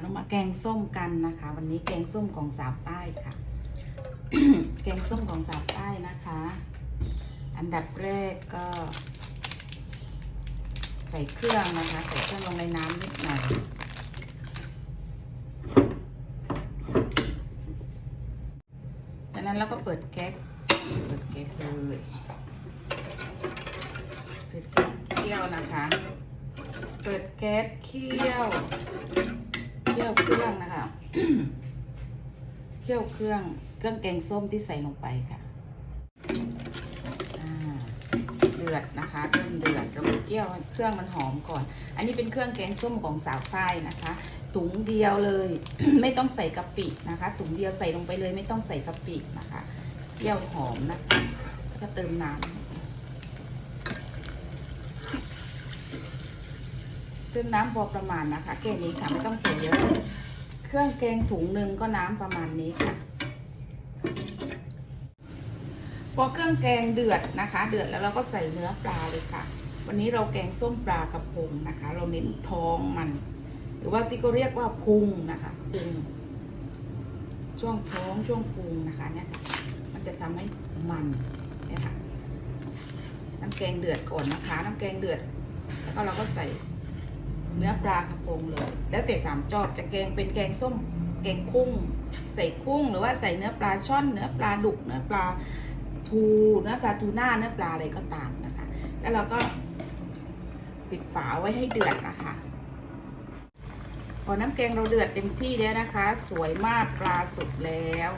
เรามาแกงส้มกันนะคะ วันนี้แกงส้มของสาวใต้ค่ะ แกงส้มของสาวใต้นะคะ อันดับแรกก็ ใส่เครื่องนะคะใส่เครื่องลงในน้ำนิดหน่อยจากนั้นเราก็เปิดแก๊สเปิดแก๊สเลยเปิดแก๊สเคี่ยวนะคะ เปิดแก๊สเคี่ยว คี่ยวเครื่องนะคะเคี่ยวเครื่องเครื่องแกงส้มที่ใส่ลงไปค่ะเดือดนะคะเริ่มเดือดเราไปเคี่ยวเครื่องมันหอมก่อน อันนี้เป็นเครื่องแกงส้มของสาวใต้นะคะ ถุงเดียวเลย ไม่ต้องใส่กะปินะคะ ถุงเดียวใส่ลงไปเลย ไม่ต้องใส่กะปินะคะเคี่ยวหอมนะคะแล้วก็เติมน้ำ เติมน้ำพอประมาณนะคะแค่นี้ค่ะไม่ต้องใส่เยอะ เครื่องแกงถุงหนึ่งก็น้ำประมาณนี้ค่ะพอเครื่องแกงเดือดนะคะ เดือดแล้วเราก็ใส่เนื้อปลาเลยค่ะ วันนี้เราแกงส้มปลากระพงนะคะ เราเน้นท้องมัน หรือว่าที่ก็เรียกว่าพุงนะคะพุงช่วงท้องช่วงพุงนะคะเนี่ยค่ะมันจะทำให้มันเนี่ยค่ะน้ำแกงเดือดก่อนนะคะ น้ำแกงเดือด แล้วก็เราก็ใส่ เนื้อปลากระพงเลย แล้วแต่สามจอบจะแกงเป็นแกงส้ม แกงกุ้ง ใส่กุ้งหรือว่าใส่เนื้อปลาช่อน เนื้อปลาดุก เนื้อปลาทูเนื้อปลาทูน่าเนื้อปลาอะไรก็ตามนะคะ แล้วเราก็ปิดฝาไว้ให้เดือดนะคะพอน้ำแกงเราเดือดเต็มที่แล้วนะคะ สวยมากปลาสุกแล้ว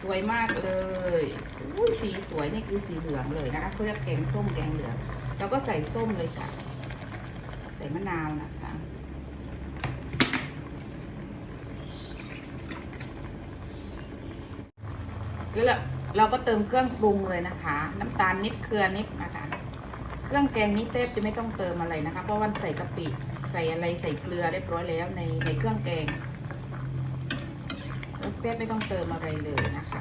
สวยมากเลยอุ้ยสีสวยนี่คือสีเหลืองเลยนะคะเขาเรียกแกงส้มแกงเหลืองเราก็ใส่ส้มเลยค่ะ ส่มะนาวนะคะแล้วเราก็เติมเครื่องปรุงเลยนะคะ น้ำตาลนิดเกลือนิดนะคะ เครื่องแกงนี้เต้จะไม่ต้องเติมอะไรนะคะ เพราะวันใส่กะปิใส่อะไรใส่เกลือเรียบร้อยแล้วในในเครื่องแกงแล้วเต้ไม่ต้องเติมอะไรเลยนะคะ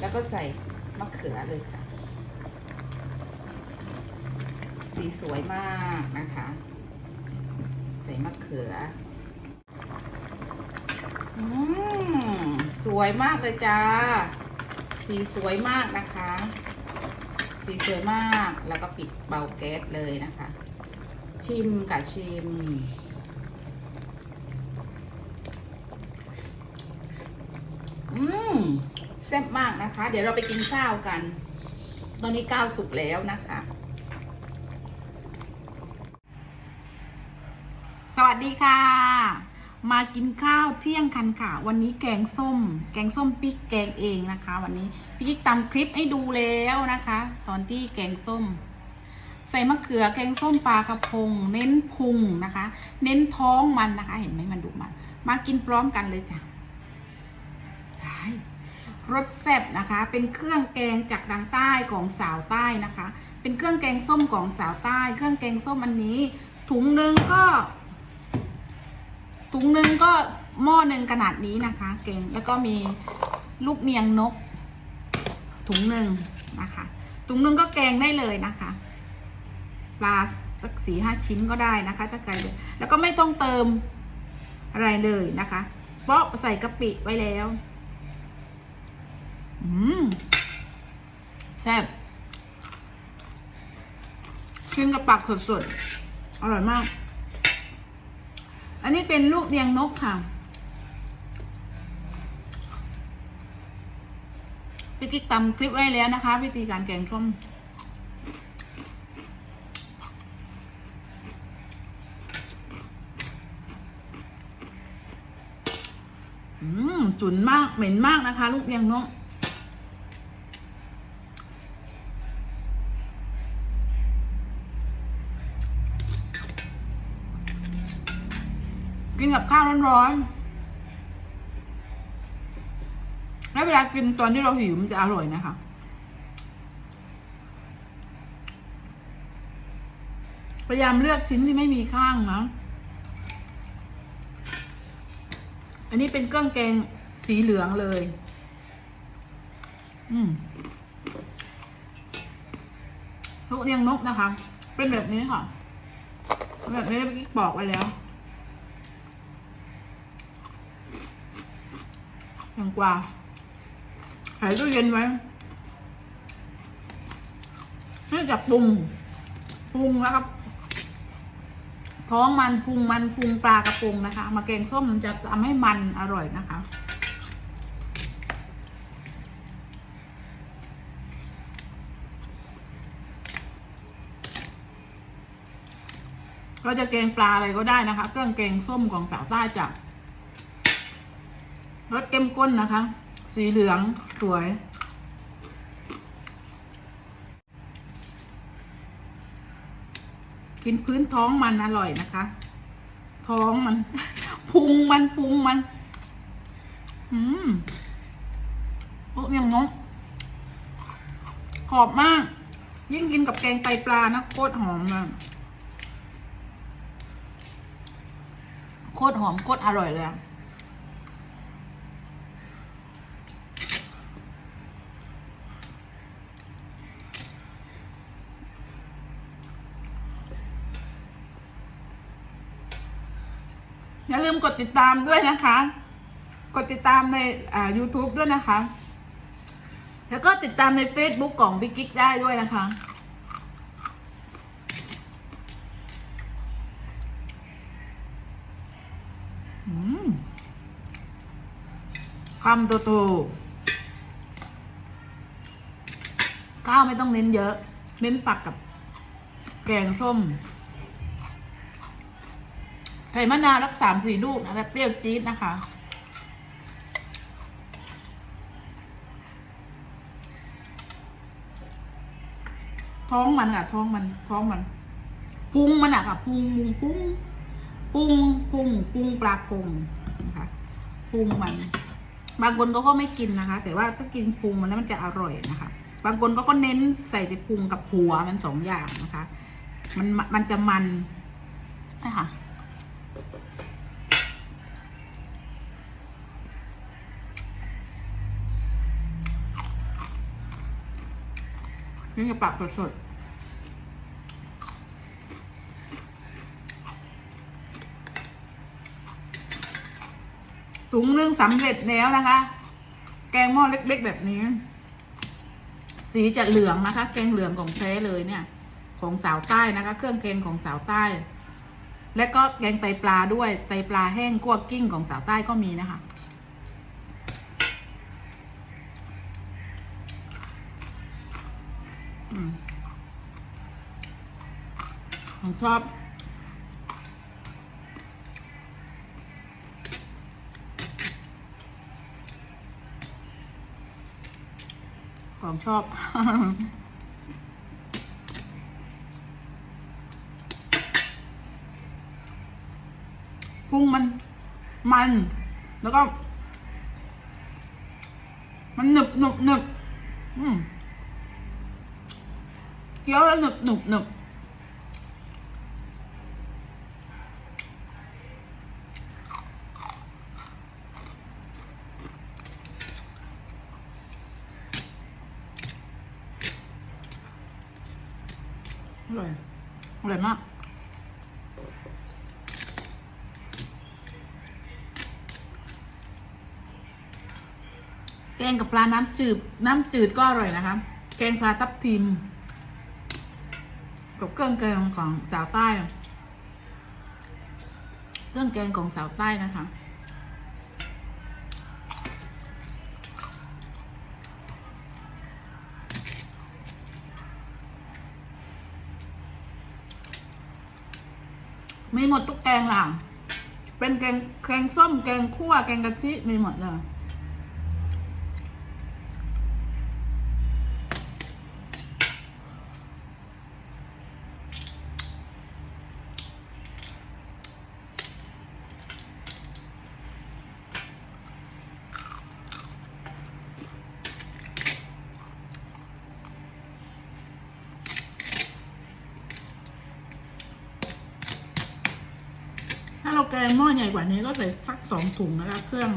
แล้วก็ใส่มะเขือเลยค่ะ สีสวยมากนะคะ ใส่มะเขืออืมสวยมากเลยจ้า สีสวยมากนะคะ สีสวยมากแล้วก็ปิดเบาแก๊สเลยนะคะ ชิมกับชิมอืมแซ่บมากนะคะ เดี๋ยวเราไปกินข้าวกัน ตอนนี้ข้าวสุกแล้วนะคะ วัสดีค่ะ มากินข้าวเที่ยงคันค่ะ วันนี้แกงส้ม แกงส้มปิ๊กแกงเองนะคะ วันนี้พี่กิ๊กตามคลิปให้ดูแล้วนะคะ ตอนที่แกงส้ม ใส่มะเขือแกงส้มปลากระพง เน้นพุงนะคะ เน้นท้องมันนะคะ เห็นไหมมันดูมัน มากินพร้อมกันเลยจ้ะรสแซ่บนะคะ เป็นเครื่องแกงจากทางใต้ของสาวใต้นะคะ เป็นเครื่องแกงส้มของสาวใต้ เครื่องแกงส้มอันนี้ ถุงหนึ่งก็ ถุงหนึ่งก็หม้อหนึ่งขนาดนี้นะคะ เก่งแล้วก็มีลูกเนียงนก ถุงหนึ่งนะคะถุงหนึ่งก็แกงได้เลยนะคะปลาสักสี่ห้าชิ้นก็ได้นะคะ ถ้าใครเลยแล้วก็ไม่ต้องเติมอะไรเลยนะคะ เพราะใส่กะปิไว้แล้ว อืมแซ่บกินกับปักสดๆอร่อยมาก อันนี้เป็นลูกเรียงนกค่ะพี่กิ๊กตำคลิปไว้แล้วนะคะ วิธีการแกงส้มอืมจุนมากเหม็นมากนะคะ ลูกเรียงนก กับข้าวร้อนๆ แล้วเวลากินตอนที่เราหิวมันจะอร่อยนะคะ พยายามเลือกชิ้นที่ไม่มีข้างนะอันนี้เป็นเครื่องแกงสีเหลืองเลย อืมลูกเรียงนกนะคะ เป็นแบบนี้ค่ะ แบบนี้พี่กิ๊กบอกไว้แล้ว แต งกวาใส่ตู้เย็นไว้ให้จับปรุงปรุงนะครับ ท้องมันปรุงมันปรุงปลากระพงนะคะ มาแกงส้มมันจะทำให้มันอร่อยนะคะก็จะแกงปลาอะไรก็ได้นะคะ เครื่องแกงส้มของสาวใต้จะ รสเข้มข้นนะคะ สีเหลืองสวย กินพื้นท้องมันอร่อยนะคะ ท้องมัน พุงมันพุงมัน อืมโอ้ยังน้องขอบมาก ยิ่งกินกับแกงไตปลานะโคตรหอมเลยโคตรหอมโคตรอร่อยเลย อย่าลืมกดติดตามด้วยนะคะ กดติดตามในอ่า YouTube ด้วยนะคะ แล้วก็ติดตามใน Facebook ของบิ๊กิ๊กได้ด้วยนะคะอืมคำโตๆข้าวไม่ต้องเน้นเยอะ เน้นปักกับแกงส้ม ไข่มะนาวรักสามสี่ลูกนะแล้วเปรี้ยวจี๊ดนะคะ ท้องมันค่ะท้องมันท้องมันพุงมันอะค่ะพุงพุงพุงพุงพุงปลาพุงนะคะพุงมันบางคนก็ก็ไม่กินนะคะ แต่ว่าถ้ากินพุงมันแล้วมันจะอร่อยนะคะ บางคนก็ก็เน้นใส่แต่พุงกับหัวมันสองอย่างนะคะ มันมันจะมันนะคะ นี่จะปักสดๆถุงนึ่งสำเร็จแล้วนะคะ แกงหม้อเล็กๆ แบบนี้ สีจะเหลืองนะคะ แกงเหลืองของแท้เลยเนี่ย ของสาวใต้นะคะ เครื่องแกงของสาวใต้ และก็แกงไตปลาด้วย ไตปลาแห้งกั้วกิ้งของสาวใต้ก็มีนะคะ ชอบของชอบ พุงมัน มัน แล้วก็ มันหนึบหนึบหนึบอืมเคี้ยวแล้วหนึบหนึบหนึบอร่อย อร่อยมาก แกับปลาน้ำจืด น้ำจืดก็อร่อยนะคะ แกงปลาทับทิม กับเครื่องแกงของสาวใต้ เครื่องแกงของสาวใต้นะคะมีหมดทุกแกงหลังเป็นแกงแกงส้มแกงคั่วแกงกะทิมีหมดเลย งหม้อใหญ่กว่านี้ก็ใส่สักสองถุงนะคะเครื่อง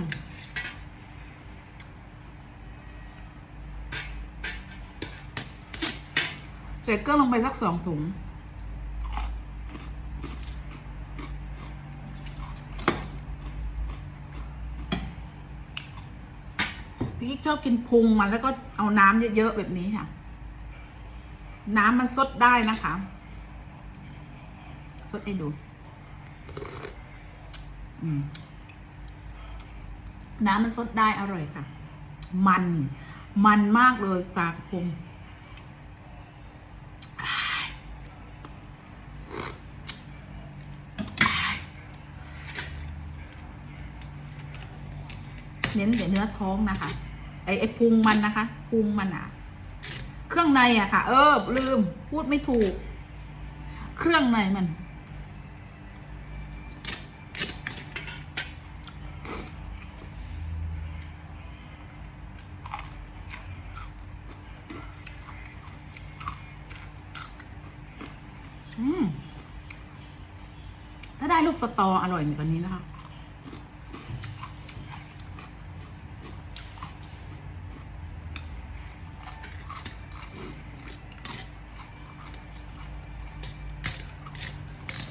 ใส่เครื่องลงไปสักสองถุง พี่กิ๊กชอบกินพุงมันแล้วก็เอาน้ำเยอะๆแบบนี้ค่ะ น้ำมันซดได้นะคะซดให้ดู น้ำมันซดได้อร่อยค่ะ มัน มันมากเลยปลากระพงเน้นแต่เนื้อท้องนะคะ ไอไอพุงมันนะคะพุงมันอะเครื่องในอะค่ะ เออลืม พูดไม่ถูก เครื่องในมัน ถ้าได้ลูกสตออร่อยกว่านี้นะคะ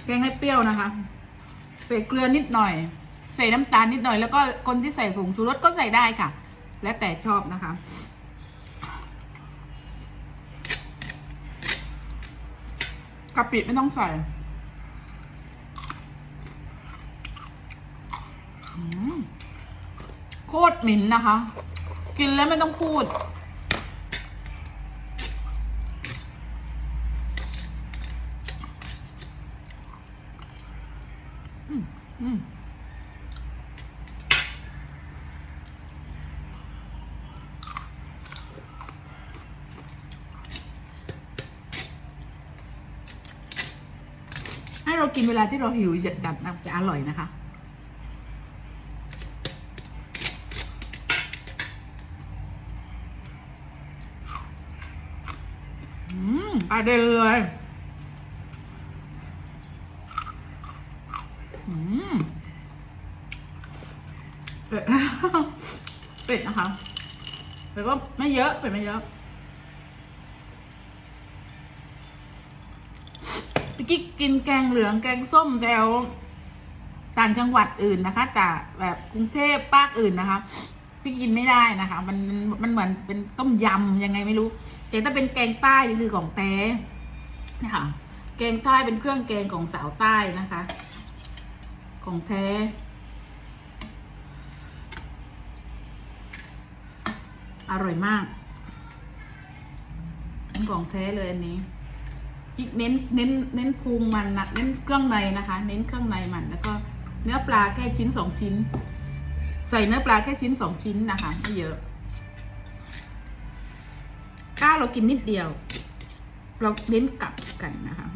แกงให้เปรี้ยวนะคะ ใส่เกลือนิดหน่อย ใส่น้ำตาลนิดหน่อย แล้วก็คนที่ใส่ผงชูรสก็ใส่ได้ค่ะ แล้วแต่ชอบนะคะ กะปิไม่ต้องใส่โคตรหมิ่นนะคะ กินแล้วไม่ต้องพูด อืมอืมให้เรา กินเวลาที่เราหิวจัดจะอร่อยนะคะ อืมไปเด็นเลยอืมเป็ดนะคะแต่ก็ไม่เยอะ เป็ดไม่เยอะ เมื่อกี้กินแกงเหลืองแกงส้มแถวต่างจังหวัดอื่นนะคะแต่แบบกรุงเทพภาคอื่นนะคะ พี่กินไม่ได้นะคะ มันมันเหมือนเป็นต้มยำยังไงไม่รู้แต่ถ้าเป็นแกงใต้นี่คือของแท้นะคะแกงใต้เป็นเครื่องแกงของสาวใต้นะคะ ของแท้อร่อยมากเป็นของแท้เลยอันนี้ กิ๊กเน้นเน้นเน้นพุงมันนะเน้นเครื่องในนะคะ เน้นเครื่องในมันแล้วก็เนื้อปลาแค่ชิ้นสองชิ้น ใส่เนื้อปลาแค่ชิ้นสองชิ้นนะคะไม่เยอะก้าวเรากินนิดเดียว เราเน้นกลับกันนะคะ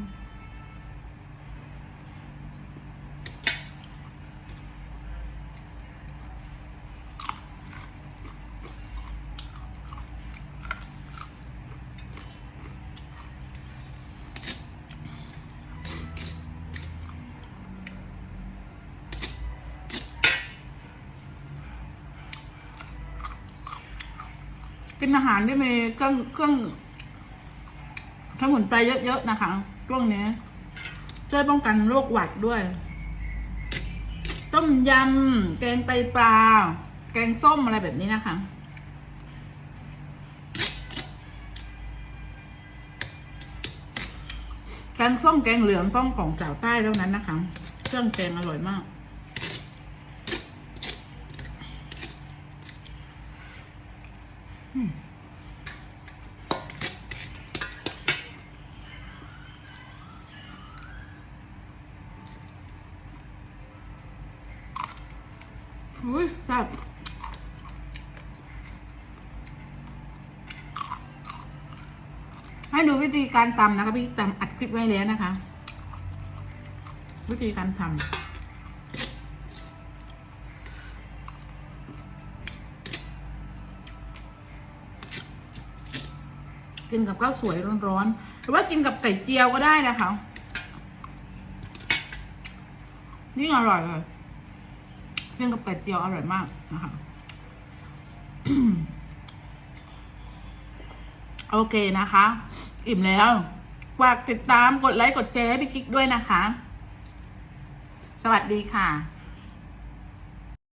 กินอาหารที่มีเครื่องเครื่องสมุนไพรเยอะๆนะคะช่วงนี้ช่วยป้องกันโรคหวัดด้วย ต้มยำแกงไตปลา แกงส้มอะไรแบบนี้นะคะแกงส้มแกงเหลืองต้องของสาวใต้เท่านั้นนะคะ เครื่องแกงอร่อยมาก อุ้ยแบบให้ดูวิธีการตำนะคะ พี่ตำอัดคลิปไว้แล้วนะคะ วิธีการทำ กินกับข้าวสวยร้อนๆ หรือว่ากินกับไก่เจียวก็ได้นะคะนี่อร่อยเลยเรื่องกับไก่เจียวอร่อยมากนะคะโอเคนะคะ อิ่มแล้วฝากติดตามกดไลค์กดแชร์พี่กิ๊กด้วยนะคะ สวัสดีค่ะ